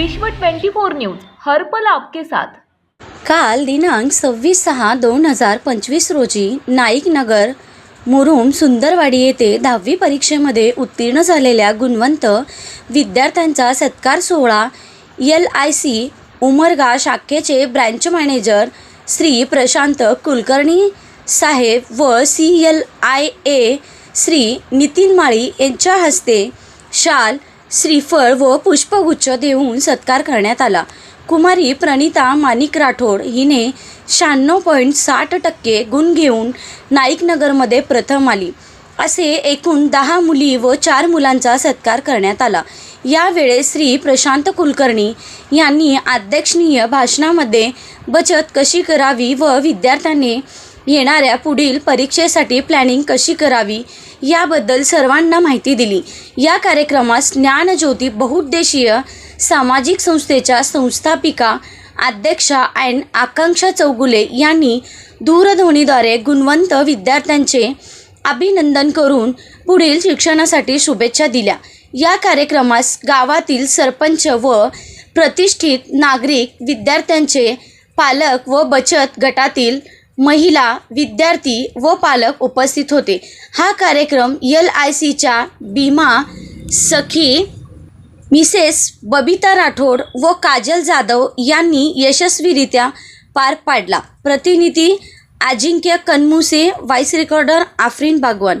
विश्व 24 न्यूज हर पल आपके साथ. काल दिनांक सव्वीस सहा दोन हजार पंचवीस रोजी नाईक नगर मुरुम सुंदरवाडी येथे दहावी परीक्षेमध्ये उत्तीर्ण झालेल्या गुणवंत विद्यार्थ्यांचा सत्कार सोहळा एल आय सी उमरगा शाखेचे ब्रँच मॅनेजर श्री प्रशांत कुलकर्णी साहेब व C L I A Shri Nitin Mali यांच्या हस्ते शाल श्रीफळ व पुष्पगुच्छ देऊन सत्कार करण्यात आला. कुमारी प्रणिता माणिक राठोड हिने शहाण्णव पॉईंट साठ टक्के गुण घेऊन नाईकनगरमध्ये प्रथम आली. असे एकूण दहा मुली व चार मुलांचा सत्कार करण्यात आला. यावेळेस श्री प्रशांत कुलकर्णी यांनी अध्यक्षनीय भाषणामध्ये बचत कशी करावी व विद्यार्थ्यांनी येणाऱ्या पुढील परीक्षेसाठी प्लॅनिंग कशी करावी याबद्दल सर्वांना माहिती दिली. या कार्यक्रमास ज्ञानज्योती बहुउद्देशीय सामाजिक संस्थेच्या संस्थापिका अध्यक्षा अँड आकांक्षा चौगुले यांनी दूरध्वनीद्वारे गुणवंत विद्यार्थ्यांचे अभिनंदन करून पुढील शिक्षणासाठी शुभेच्छा दिल्या. या कार्यक्रमास गावातील सरपंच व प्रतिष्ठित नागरिक विद्यार्थ्यांचे पालक व बचत गटातील महिला विद्यार्थी व पालक उपस्थित होते. हा कार्यक्रम यल आय सीच्या बीमा सखी मिसेस बबिता राठोड व काजल जाधव यांनी यशस्वीरित्या पार पाडला. प्रतिनिधी अजिंक्य कनमुसे व्हाईस रेकॉर्डर आफरीन बागवान.